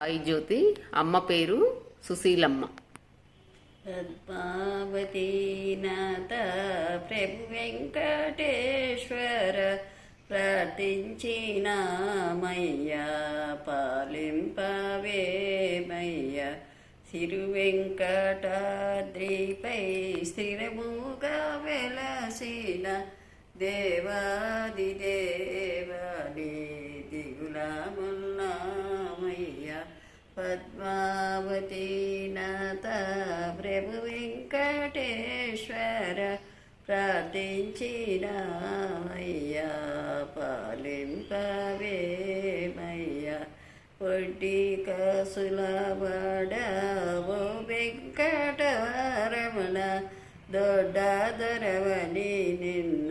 సాయి జ్యోతి అమ్మ పేరు సుశీలమ్మ. పద్మావతీనాథ ప్రభు వెంకటేశ్వర ప్రార్థించినామయ్యా పాలింపవేమయ్య సిరు వెంకటాద్రిపై స్థిరముగా వెలసిన దేవాది పద్మావతీ నాథ ప్రభు వెంకటేశ్వర ప్రార్థించినామయ్యా పాలింపవేమయ్యా పొట్టి కసులబడవో వెంకటరమణ దొడ్డాదరవని నిన్ను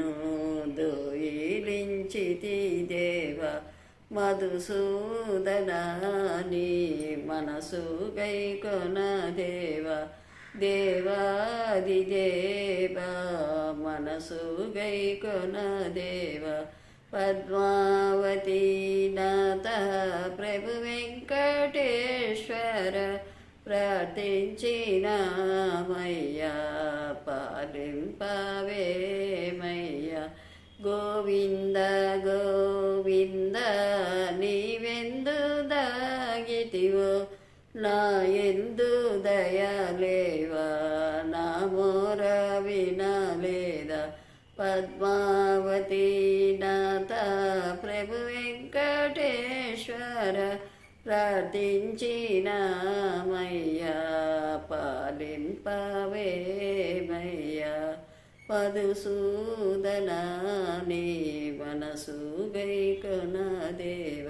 మధుసూదనాని మనసు గైకొన దేవ దేవాది దేవ మనసు గైకొన దేవ పద్మావతి నాథ ప్రభు వెంకటేశ్వర ప్రార్థించినామయ్యా పాలింపవే గోవింద గోవింద నీవెందు దాగితివో? నా ఎందు దయలేవా? నా మోర వినలేదా? పద్మావతీ నాథ ప్రభు వెంకటేశ్వర ప్రార్థించినామయ్యా పాలింపవేమయ్యా మధుసూదనాని మనసు గైకొన దేవ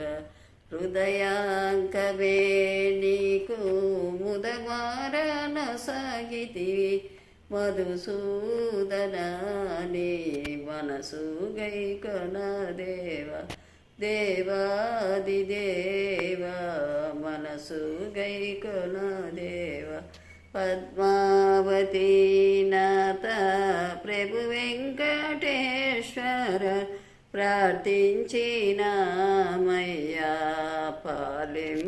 హృదయాంకవే నీకు ముదమారణ సాగితివి మధుసూదనాని మనసు గైకొన దేవ దేవాది దేవ పద్మావతీనాథ ప్రభు వెంకటేశ్వర ప్రార్థించినామయ్యా పాలింపవేమయ్యా